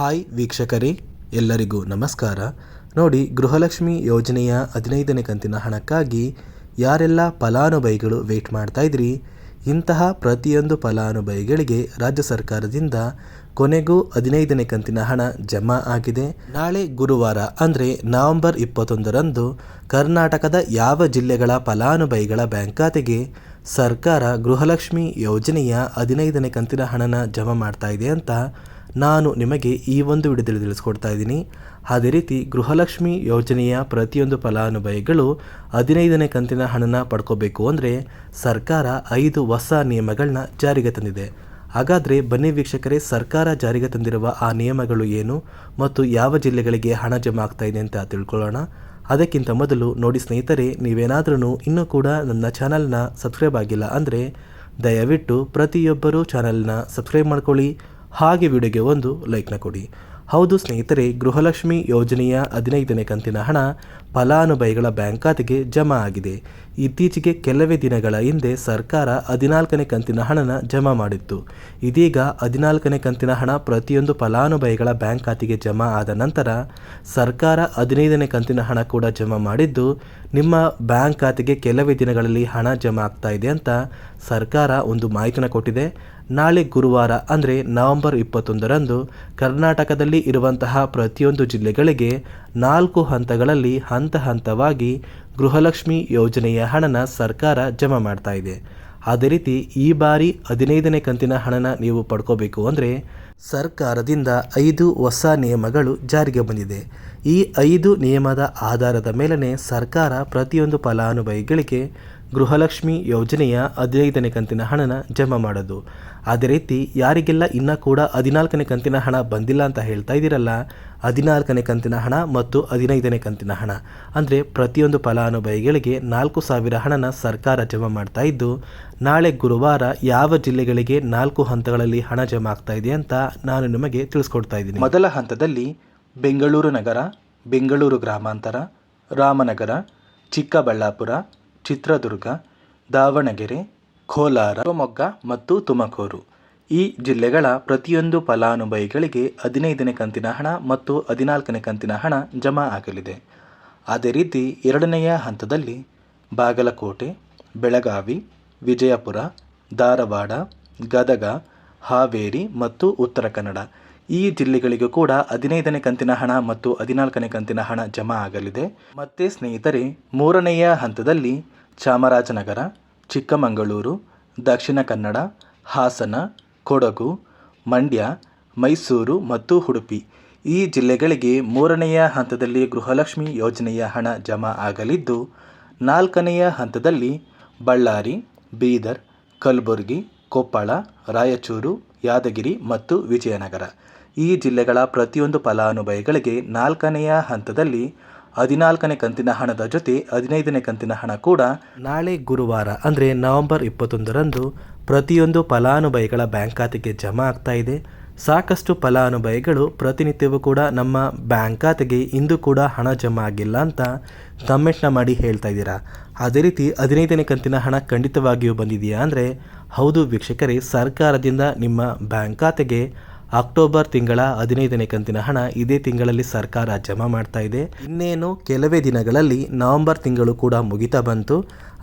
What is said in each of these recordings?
Hi ವೀಕ್ಷಕರೇ, ಎಲ್ಲರಿಗೂ ನಮಸ್ಕಾರ. ನೋಡಿ, ಗೃಹಲಕ್ಷ್ಮಿ ಯೋಜನೆಯ ಹದಿನೈದನೇ ಕಂತಿನ ಹಣಕ್ಕಾಗಿ ಯಾರೆಲ್ಲ ಫಲಾನುಭವಿಗಳು ವೇಟ್ ಮಾಡ್ತಾ ಇದ್ರಿ, ಇಂತಹ ಪ್ರತಿಯೊಂದು ಫಲಾನುಭವಿಗಳಿಗೆ ರಾಜ್ಯ ಸರ್ಕಾರದಿಂದ ಕೊನೆಗೂ ಹದಿನೈದನೇ ಕಂತಿನ ಹಣ ಜಮಾ ಆಗಿದೆ. ನಾಳೆ ಗುರುವಾರ, ಅಂದರೆ ನವೆಂಬರ್ ಇಪ್ಪತ್ತೊಂದರಂದು, ಕರ್ನಾಟಕದ ಯಾವ ಜಿಲ್ಲೆಗಳ ಫಲಾನುಭವಿಗಳ ಬ್ಯಾಂಕ್ ಖಾತೆಗೆ ಸರ್ಕಾರ ಗೃಹಲಕ್ಷ್ಮಿ ಯೋಜನೆಯ ಹದಿನೈದನೇ ಕಂತಿನ ಹಣನ ಜಮಾ ಮಾಡ್ತಾ ಇದೆ ಅಂತ ನಾನು ನಿಮಗೆ ಈ ಒಂದು ವಿಡಿಯೋದಲ್ಲಿ ತಿಳಿಸ್ಕೊಡ್ತಾ ಇದ್ದೀನಿ. ಅದೇ ರೀತಿ ಗೃಹಲಕ್ಷ್ಮಿ ಯೋಜನೆಯ ಪ್ರತಿಯೊಂದು ಫಲಾನುಭವಿಗಳು ಹದಿನೈದನೇ ಕಂತಿನ ಹಣನ ಪಡ್ಕೋಬೇಕು ಅಂದರೆ ಸರ್ಕಾರ ಐದು ಹೊಸ ನಿಯಮಗಳನ್ನ ಜಾರಿಗೆ ತಂದಿದೆ. ಹಾಗಾದರೆ ಬನ್ನಿ ವೀಕ್ಷಕರೇ, ಸರ್ಕಾರ ಜಾರಿಗೆ ತಂದಿರುವ ಆ ನಿಯಮಗಳು ಏನು ಮತ್ತು ಯಾವ ಜಿಲ್ಲೆಗಳಿಗೆ ಹಣ ಜಮಾ ಆಗ್ತಾ ಇದೆ ಅಂತ ತಿಳ್ಕೊಳ್ಳೋಣ. ಅದಕ್ಕಿಂತ ಮೊದಲು ನೋಡಿ ಸ್ನೇಹಿತರೆ ನೀವೇನಾದ್ರೂ ಇನ್ನೂ ಕೂಡ ನನ್ನ ಚಾನಲ್ನ ಸಬ್ಸ್ಕ್ರೈಬ್ ಆಗಿಲ್ಲ ಅಂದರೆ ದಯವಿಟ್ಟು ಪ್ರತಿಯೊಬ್ಬರೂ ಚಾನಲ್ನ ಸಬ್ಸ್ಕ್ರೈಬ್ ಮಾಡ್ಕೊಳ್ಳಿ. ಹಾಗೆ ವಿಡಿಯೋಗೆ ಒಂದು ಲೈಕ್ನ ಕೊಡಿ. ಹೌದು ಸ್ನೇಹಿತರೆ, ಗೃಹಲಕ್ಷ್ಮಿ ಯೋಜನೆಯ ಹದಿನೈದನೇ ಕಂತಿನ ಹಣ ಫಲಾನುಭವಿಗಳ ಬ್ಯಾಂಕ್ ಖಾತೆಗೆ ಜಮಾ ಆಗಿದೆ. ಇತ್ತೀಚೆಗೆ ಕೆಲವೇ ದಿನಗಳ ಹಿಂದೆ ಸರ್ಕಾರ ಹದಿನಾಲ್ಕನೇ ಕಂತಿನ ಹಣನ ಜಮಾ ಮಾಡಿತ್ತು. ಇದೀಗ ಹದಿನಾಲ್ಕನೇ ಕಂತಿನ ಹಣ ಪ್ರತಿಯೊಂದು ಫಲಾನುಭವಿಗಳ ಬ್ಯಾಂಕ್ ಖಾತೆಗೆ ಜಮಾ ಆದ ನಂತರ ಸರ್ಕಾರ ಹದಿನೈದನೇ ಕಂತಿನ ಹಣ ಕೂಡ ಜಮಾ ಮಾಡಿದ್ದು, ನಿಮ್ಮ ಬ್ಯಾಂಕ್ ಖಾತೆಗೆ ಕೆಲವೇ ದಿನಗಳಲ್ಲಿ ಹಣ ಜಮಾ ಆಗ್ತಾ ಇದೆ ಅಂತ ಸರ್ಕಾರ ಒಂದು ಮಾಹಿತಿನ ಕೊಟ್ಟಿದೆ. ನಾಳೆ ಗುರುವಾರ, ಅಂದರೆ ನವೆಂಬರ್ ಇಪ್ಪತ್ತೊಂದರಂದು, ಕರ್ನಾಟಕದಲ್ಲಿ ಇರುವಂತಹ ಪ್ರತಿಯೊಂದು ಜಿಲ್ಲೆಗಳಿಗೆ ನಾಲ್ಕು ಹಂತಗಳಲ್ಲಿ ಹಂತ ಹಂತವಾಗಿ ಗೃಹಲಕ್ಷ್ಮಿ ಯೋಜನೆಯ ಹಣನ ಸರ್ಕಾರ ಜಮಾ ಮಾಡ್ತಾ ಇದೆ. ಅದೇ ರೀತಿ ಈ ಬಾರಿ ಹದಿನೈದನೇ ಕಂತಿನ ಹಣನ ನೀವು ಪಡ್ಕೋಬೇಕು ಅಂದರೆ ಸರ್ಕಾರದಿಂದ ಐದು ಹೊಸ ನಿಯಮಗಳು ಜಾರಿಗೆ ಬಂದಿದೆ. ಈ ಐದು ನಿಯಮದ ಆಧಾರದ ಮೇಲೆ ಸರ್ಕಾರ ಪ್ರತಿಯೊಂದು ಫಲಾನುಭವಿಗಳಿಗೆ ಗೃಹಲಕ್ಷ್ಮಿ ಯೋಜನೆಯ ಹದಿನೈದನೇ ಕಂತಿನ ಹಣನ ಜಮಾ ಮಾಡೋದು. ಅದೇ ರೀತಿ ಯಾರಿಗೆಲ್ಲ ಇನ್ನೂ ಕೂಡ ಹದಿನಾಲ್ಕನೇ ಕಂತಿನ ಹಣ ಬಂದಿಲ್ಲ ಅಂತ ಹೇಳ್ತಾ ಇದ್ದೀರಲ್ಲ, ಹದಿನಾಲ್ಕನೇ ಕಂತಿನ ಹಣ ಮತ್ತು ಹದಿನೈದನೇ ಕಂತಿನ ಹಣ. ಅಂದರೆ ಪ್ರತಿಯೊಂದು ಫಲಾನುಭವಿಗಳಿಗೆ ನಾಲ್ಕು ಸಾವಿರ ಹಣನ ಸರ್ಕಾರ ಜಮಾ ಮಾಡ್ತಾ ಇದ್ದು, ನಾಳೆ ಗುರುವಾರ ಯಾವ ಜಿಲ್ಲೆಗಳಿಗೆ ನಾಲ್ಕು ಹಂತಗಳಲ್ಲಿ ಹಣ ಜಮಾ ಆಗ್ತಾ ಇದೆ ಅಂತ ನಾನು ನಿಮಗೆ ತಿಳಿಸ್ಕೊಡ್ತಾ ಇದ್ದೀನಿ. ಮೊದಲ ಹಂತದಲ್ಲಿ ಬೆಂಗಳೂರು ನಗರ, ಬೆಂಗಳೂರು ಗ್ರಾಮಾಂತರ, ರಾಮನಗರ, ಚಿಕ್ಕಬಳ್ಳಾಪುರ, ಚಿತ್ರದುರ್ಗ, ದಾವಣಗೆರೆ, ಕೋಲಾರ, ಶಿವಮೊಗ್ಗ ಮತ್ತು ತುಮಕೂರು. ಈ ಜಿಲ್ಲೆಗಳ ಪ್ರತಿಯೊಂದು ಫಲಾನುಭವಿಗಳಿಗೆ ಹದಿನೈದನೇ ಕಂತಿನ ಹಣ ಮತ್ತು ಹದಿನಾಲ್ಕನೇ ಕಂತಿನ ಹಣ ಜಮಾ ಆಗಲಿದೆ. ಅದೇ ರೀತಿ ಎರಡನೆಯ ಹಂತದಲ್ಲಿ ಬಾಗಲಕೋಟೆ, ಬೆಳಗಾವಿ, ವಿಜಯಪುರ, ಧಾರವಾಡ, ಗದಗ ಹಾವೇರಿ ಮತ್ತು ಉತ್ತರ ಕನ್ನಡ. ಈ ಜಿಲ್ಲೆಗಳಿಗೂ ಕೂಡ ಹದಿನೈದನೇ ಕಂತಿನ ಹಣ ಮತ್ತು ಹದಿನಾಲ್ಕನೇ ಕಂತಿನ ಹಣ ಜಮಾ ಆಗಲಿದೆ. ಮತ್ತೆ ಸ್ನೇಹಿತರೆ, ಮೂರನೆಯ ಹಂತದಲ್ಲಿ ಚಾಮರಾಜನಗರ, ಚಿಕ್ಕಮಗಳೂರು, ದಕ್ಷಿಣ ಕನ್ನಡ, ಹಾಸನ, ಕೊಡಗು, ಮಂಡ್ಯ, ಮೈಸೂರು ಮತ್ತು ಉಡುಪಿ. ಈ ಜಿಲ್ಲೆಗಳಿಗೆ ಮೂರನೆಯ ಹಂತದಲ್ಲಿ ಗೃಹಲಕ್ಷ್ಮಿ ಯೋಜನೆಯ ಹಣ ಜಮಾ ಆಗಲಿದ್ದು, ನಾಲ್ಕನೆಯ ಹಂತದಲ್ಲಿ ಬಳ್ಳಾರಿ, ಬೀದರ್, ಕಲಬುರಗಿ ಕೊಪ್ಪಳ, ರಾಯಚೂರು, ಯಾದಗಿರಿ ಮತ್ತು ವಿಜಯನಗರ. ಈ ಜಿಲ್ಲೆಗಳ ಪ್ರತಿಯೊಂದು ಫಲಾನುಭವಿಗಳಿಗೆ ನಾಲ್ಕನೆಯ ಹಂತದಲ್ಲಿ ಹದಿನಾಲ್ಕನೇ ಕಂತಿನ ಹಣದ ಜೊತೆ ಹದಿನೈದನೇ ಕಂತಿನ ಹಣ ಕೂಡ ನಾಳೆ ಗುರುವಾರ, ಅಂದರೆ ನವೆಂಬರ್ ಇಪ್ಪತ್ತೊಂದರಂದು ಪ್ರತಿಯೊಂದು ಫಲಾನುಭವಿಗಳ ಬ್ಯಾಂಕ್ ಖಾತೆಗೆ ಜಮಾ ಆಗ್ತಾ ಇದೆ. ಸಾಕಷ್ಟು ಫಲಾನುಭವಿಗಳು ಪ್ರತಿನಿತ್ಯವೂ ಕೂಡ ನಮ್ಮ ಬ್ಯಾಂಕ್ ಖಾತೆಗೆ ಇಂದು ಕೂಡ ಹಣ ಜಮಾ ಆಗಿಲ್ಲ ಅಂತ ಕಮೆಂಟ್ನ ಮಾಡಿ ಹೇಳ್ತಾ ಇದ್ದೀರಾ? ಅದೇ ರೀತಿ ಹದಿನೈದನೇ ಕಂತಿನ ಹಣ ಖಂಡಿತವಾಗಿಯೂ ಬಂದಿದೆಯಾ ಅಂದರೆ? ಹೌದು ವೀಕ್ಷಕರೇ, ಸರ್ಕಾರದಿಂದ ನಿಮ್ಮ ಬ್ಯಾಂಕ್ ಖಾತೆಗೆ ಅಕ್ಟೋಬರ್ ತಿಂಗಳ ಹದಿನೈದನೇ ಕಂತಿನ ಹಣ ಇದೇ ತಿಂಗಳಲ್ಲಿ ಸರ್ಕಾರ ಜಮಾ ಮಾಡ್ತಾ ಇದೆ. ಇನ್ನೇನು ಕೆಲವೇ ದಿನಗಳಲ್ಲಿ ನವೆಂಬರ್ ತಿಂಗಳು ಕೂಡ ಮುಗಿತಾ ಬಂತು.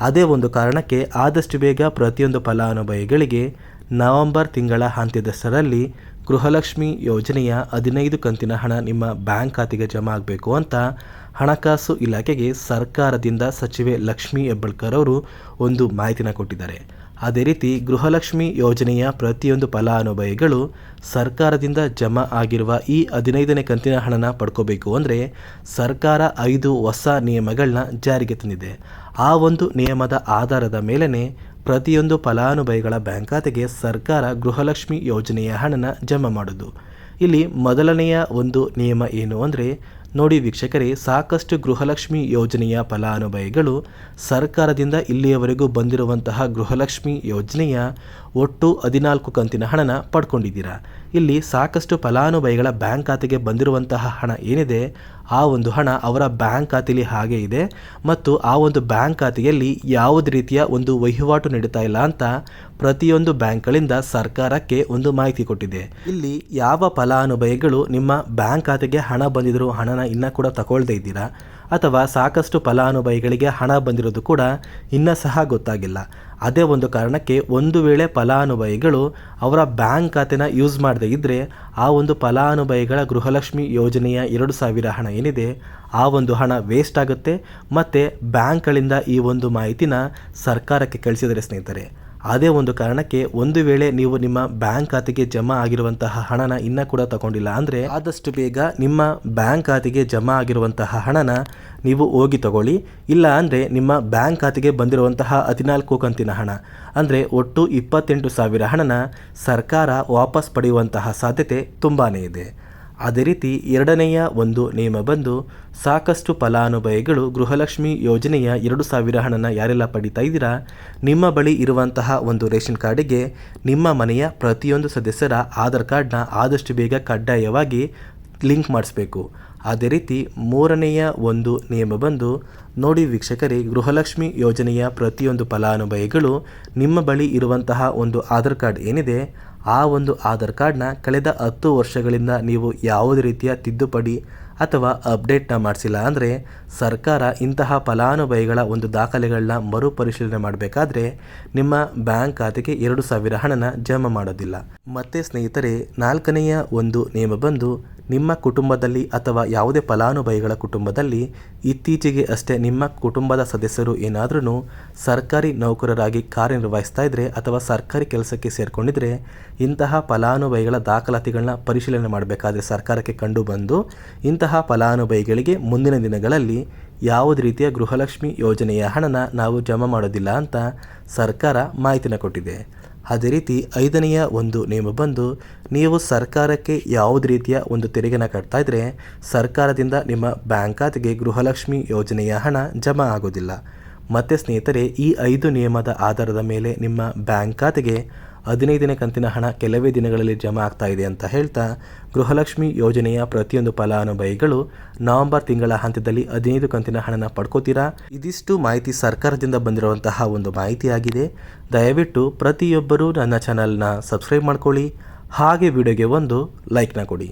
ಅದೇ ಒಂದು ಕಾರಣಕ್ಕೆ ಆದಷ್ಟು ಬೇಗ ಪ್ರತಿಯೊಂದು ಫಲಾನುಭವಿಗಳಿಗೆ ನವೆಂಬರ್ ತಿಂಗಳ ಅಂತ್ಯದಷ್ಟರಲ್ಲಿ ಗೃಹಲಕ್ಷ್ಮಿ ಯೋಜನೆಯ ಹದಿನೈದು ಕಂತಿನ ಹಣ ನಿಮ್ಮ ಬ್ಯಾಂಕ್ ಖಾತೆಗೆ ಜಮಾ ಆಗಬೇಕು ಅಂತ ಹಣಕಾಸು ಇಲಾಖೆಗೆ ಸರ್ಕಾರದಿಂದ ಸಚಿವೆ ಲಕ್ಷ್ಮೀ ಹೆಬ್ಬಳ್ಕರ್ ಅವರು ಒಂದು ಮಾಹಿತಿನ ಕೊಟ್ಟಿದ್ದಾರೆ. ಅದೇ ರೀತಿ ಗೃಹಲಕ್ಷ್ಮಿ ಯೋಜನೆಯ ಪ್ರತಿಯೊಂದು ಫಲಾನುಭವಿಗಳು ಸರ್ಕಾರದಿಂದ ಜಮಾ ಆಗಿರುವ ಈ ಹದಿನೈದನೇ ಕಂತಿನ ಹಣನ ಪಡ್ಕೋಬೇಕು ಅಂದರೆ ಸರ್ಕಾರ ಐದು ಹೊಸ ನಿಯಮಗಳನ್ನ ಜಾರಿಗೆ ತಂದಿದೆ. ಆ ಒಂದು ನಿಯಮದ ಆಧಾರದ ಮೇಲೇ ಪ್ರತಿಯೊಂದು ಫಲಾನುಭವಿಗಳ ಬ್ಯಾಂಕ್ ಖಾತೆಗೆ ಸರ್ಕಾರ ಗೃಹಲಕ್ಷ್ಮಿ ಯೋಜನೆಯ ಹಣನ ಜಮಾ ಮಾಡೋದು. ಇಲ್ಲಿ ಮೊದಲನೆಯ ಒಂದು ನಿಯಮ ಏನು ಅಂದರೆ, ನೋಡಿ ವೀಕ್ಷಕರೇ, ಸಾಕಷ್ಟು ಗೃಹಲಕ್ಷ್ಮಿ ಯೋಜನೆಯ ಫಲಾನುಭವಿಗಳು ಸರ್ಕಾರದಿಂದ ಇಲ್ಲಿಯವರೆಗೂ ಬಂದಿರುವಂತಹ ಗೃಹಲಕ್ಷ್ಮಿ ಯೋಜನೆಯ ಒಟ್ಟು ಹದಿನಾಲ್ಕು ಕಂತಿನ ಹಣನ ಪಡ್ಕೊಂಡಿದ್ದೀರಾ. ಇಲ್ಲಿ ಸಾಕಷ್ಟು ಫಲಾನುಭವಿಗಳ ಬ್ಯಾಂಕ್ ಖಾತೆಗೆ ಬಂದಿರುವಂತಹ ಹಣ ಏನಿದೆ ಆ ಒಂದು ಹಣ ಅವರ ಬ್ಯಾಂಕ್ ಖಾತೆಯಲ್ಲಿ ಹಾಗೆ ಇದೆ. ಮತ್ತು ಆ ಒಂದು ಬ್ಯಾಂಕ್ ಖಾತೆಯಲ್ಲಿ ಯಾವುದೇ ರೀತಿಯ ಒಂದು ವಹಿವಾಟು ನಡೀತಾ ಇಲ್ಲ ಅಂತ ಪ್ರತಿಯೊಂದು ಬ್ಯಾಂಕ್ಗಳಿಂದ ಸರ್ಕಾರಕ್ಕೆ ಒಂದು ಮಾಹಿತಿ ಕೊಟ್ಟಿದೆ. ಇಲ್ಲಿ ಯಾವ ಫಲಾನುಭವಿಗಳು ನಿಮ್ಮ ಬ್ಯಾಂಕ್ ಖಾತೆಗೆ ಹಣ ಬಂದಿದ್ರು ಹಣನ ಇನ್ನೂ ಕೂಡ ತಗೊಳ್ದೇ ಇದ್ದೀರಾ? ಅಥವಾ ಸಾಕಷ್ಟು ಫಲಾನುಭವಿಗಳಿಗೆ ಹಣ ಬಂದಿರೋದು ಕೂಡ ಇನ್ನೂ ಸಹ ಗೊತ್ತಾಗಿಲ್ಲ. ಅದೇ ಒಂದು ಕಾರಣಕ್ಕೆ ಒಂದು ವೇಳೆ ಫಲಾನುಭವಿಗಳು ಅವರ ಬ್ಯಾಂಕ್ ಖಾತೆನ ಯೂಸ್ ಮಾಡದೇ ಇದ್ದರೆ ಆ ಒಂದು ಫಲಾನುಭವಿಗಳ ಗೃಹಲಕ್ಷ್ಮಿ ಯೋಜನೆಯ ಎರಡು ಸಾವಿರ ಹಣ ಏನಿದೆ, ಆ ಒಂದು ಹಣ ವೇಸ್ಟ್ ಆಗುತ್ತೆ ಮತ್ತು ಬ್ಯಾಂಕ್ಗಳಿಂದ ಈ ಒಂದು ಮಾಹಿತಿನ ಸರ್ಕಾರಕ್ಕೆ ಕಳಿಸಿದರೆ ಸ್ನೇಹಿತರೆ. ಅದೇ ಒಂದು ಕಾರಣಕ್ಕೆ ಒಂದು ವೇಳೆ ನೀವು ನಿಮ್ಮ ಬ್ಯಾಂಕ್ ಖಾತೆಗೆ ಜಮಾ ಆಗಿರುವಂತಹ ಹಣನ ಇನ್ನ ಕೂಡ ತಗೊಂಡಿಲ್ಲ ಅಂದರೆ ಆದಷ್ಟು ಬೇಗ ನಿಮ್ಮ ಬ್ಯಾಂಕ್ ಖಾತೆಗೆ ಜಮಾ ಆಗಿರುವಂತಹ ಹಣನ ನೀವು ಹೋಗಿ ತಗೊಳ್ಳಿ. ಇಲ್ಲ ಅಂದರೆ ನಿಮ್ಮ ಬ್ಯಾಂಕ್ ಖಾತೆಗೆ ಬಂದಿರುವಂತಹ ಹದಿನಾಲ್ಕು ಕಂತಿನ ಹಣ, ಅಂದರೆ ಒಟ್ಟು ಇಪ್ಪತ್ತೆಂಟು ಸಾವಿರ ಹಣನ ಸರ್ಕಾರ ವಾಪಸ್ ಪಡೆಯುವಂತಹ ಸಾಧ್ಯತೆ ತುಂಬಾ ಇದೆ. ಅದೇ ರೀತಿ ಎರಡನೆಯ ಒಂದು ನಿಯಮ ಬಂದು ಸಾಕಷ್ಟು ಫಲಾನುಭವಿಗಳು ಗೃಹಲಕ್ಷ್ಮಿ ಯೋಜನೆಯ ಎರಡು ಸಾವಿರ ಹಣನ ಯಾರೆಲ್ಲ ಪಡಿತಾ ಇದ್ದೀರಾ? ನಿಮ್ಮ ಬಳಿ ಇರುವಂತಹ ಒಂದು ರೇಷನ್ ಕಾರ್ಡಿಗೆ ನಿಮ್ಮ ಮನೆಯ ಪ್ರತಿಯೊಂದು ಸದಸ್ಯರ ಆಧಾರ್ ಕಾರ್ಡ್ನ ಆದಷ್ಟು ಬೇಗ ಕಡ್ಡಾಯವಾಗಿ ಲಿಂಕ್ ಮಾಡಿಸ್ಬೇಕು. ಅದೇ ರೀತಿ ಮೂರನೆಯ ಒಂದು ನಿಯಮ ಬಂದು ನೋಡಿ ವೀಕ್ಷಕರೇ, ಗೃಹಲಕ್ಷ್ಮಿ ಯೋಜನೆಯ ಪ್ರತಿಯೊಂದು ಫಲಾನುಭವಿಗಳು ನಿಮ್ಮ ಬಳಿ ಇರುವಂತಹ ಒಂದು ಆಧಾರ್ ಕಾರ್ಡ್ ಏನಿದೆ ಆ ಒಂದು ಆಧಾರ್ ಕಾರ್ಡ್ನ ಕಳೆದ ಹತ್ತು ವರ್ಷಗಳಿಂದ ನೀವು ಯಾವುದೇ ರೀತಿಯ ತಿದ್ದುಪಡಿ ಅಥವಾ ಅಪ್ಡೇಟ್ನ ಮಾಡಿಸಿಲ್ಲ ಅಂದರೆ ಸರ್ಕಾರ ಇಂತಹ ಫಲಾನುಭವಿಗಳ ಒಂದು ದಾಖಲೆಗಳನ್ನ ಮರುಪರಿಶೀಲನೆ ಮಾಡಬೇಕಾದ್ರೆ ನಿಮ್ಮ ಬ್ಯಾಂಕ್ ಖಾತೆಗೆ ಎರಡು ಸಾವಿರ ಹಣನ ಜಮಾ ಮಾಡೋದಿಲ್ಲ. ಮತ್ತೆ ಸ್ನೇಹಿತರೆ, ನಾಲ್ಕನೆಯ ಒಂದು ನಿಯಮ ಬಂದು ನಿಮ್ಮ ಕುಟುಂಬದಲ್ಲಿ ಅಥವಾ ಯಾವುದೇ ಫಲಾನುಭವಿಗಳ ಕುಟುಂಬದಲ್ಲಿ ಇತ್ತೀಚೆಗೆ ಅಷ್ಟೇ ನಿಮ್ಮ ಕುಟುಂಬದ ಸದಸ್ಯರು ಏನಾದ್ರೂ ಸರ್ಕಾರಿ ನೌಕರರಾಗಿ ಕಾರ್ಯನಿರ್ವಹಿಸ್ತಾ ಇದ್ದರೆ ಅಥವಾ ಸರ್ಕಾರಿ ಕೆಲಸಕ್ಕೆ ಸೇರಿಕೊಂಡಿದ್ರೆ ಇಂತಹ ಫಲಾನುಭವಿಗಳ ದಾಖಲಾತಿಗಳನ್ನ ಪರಿಶೀಲನೆ ಮಾಡಬೇಕಾದ್ರೆ ಸರ್ಕಾರಕ್ಕೆ ಕಂಡು ಬಂದು ಇಂತಹ ಫಲಾನುಭವಿಗಳಿಗೆ ಮುಂದಿನ ದಿನಗಳಲ್ಲಿ ಯಾವುದೇ ರೀತಿಯ ಗೃಹಲಕ್ಷ್ಮಿ ಯೋಜನೆಯ ಹಣನ ನಾವು ಜಮಾ ಮಾಡೋದಿಲ್ಲ ಅಂತ ಸರ್ಕಾರ ಮಾಹಿತಿನ ಕೊಟ್ಟಿದೆ. ಅದೇ ರೀತಿ ಐದನೆಯ ಒಂದು ನಿಯಮ ಬಂದು, ನೀವು ಸರ್ಕಾರಕ್ಕೆ ಯಾವುದೇ ರೀತಿಯ ಒಂದು ತೆರಿಗೆನ ಕಟ್ತಾ ಇದ್ದರೆ ಸರ್ಕಾರದಿಂದ ನಿಮ್ಮ ಬ್ಯಾಂಕ್ ಖಾತೆಗೆ ಗೃಹಲಕ್ಷ್ಮಿ ಯೋಜನೆಯ ಹಣ ಜಮಾ ಆಗೋದಿಲ್ಲ. ಮತ್ತು ಸ್ನೇಹಿತರೆ, ಈ ಐದು ನಿಯಮದ ಆಧಾರದ ಮೇಲೆ ನಿಮ್ಮ ಬ್ಯಾಂಕ್ ಖಾತೆಗೆ ಹದಿನೈದನೇ ಕಂತಿನ ಹಣ ಕೆಲವೇ ದಿನಗಳಲ್ಲಿ ಜಮಾ ಆಗ್ತಾ ಇದೆ ಅಂತ ಹೇಳ್ತಾ ಗೃಹಲಕ್ಷ್ಮಿ ಯೋಜನೆಯ ಪ್ರತಿಯೊಂದು ಫಲಾನುಭವಿಗಳು ನವೆಂಬರ್ ತಿಂಗಳ ಹಂತದಲ್ಲಿ ಹದಿನೈದು ಕಂತಿನ ಹಣನ ಪಡ್ಕೋತೀರಾ? ಇದಿಷ್ಟು ಮಾಹಿತಿ ಸರ್ಕಾರದಿಂದ ಬಂದಿರುವಂತಹ ಒಂದು ಮಾಹಿತಿಯಾಗಿದೆ. ದಯವಿಟ್ಟು ಪ್ರತಿಯೊಬ್ಬರೂ ನನ್ನ ಚಾನಲ್ನ ಸಬ್ಸ್ಕ್ರೈಬ್ ಮಾಡ್ಕೊಳ್ಳಿ. ಹಾಗೆ ವಿಡಿಯೋಗೆ ಒಂದು ಲೈಕ್ನ ಕೊಡಿ.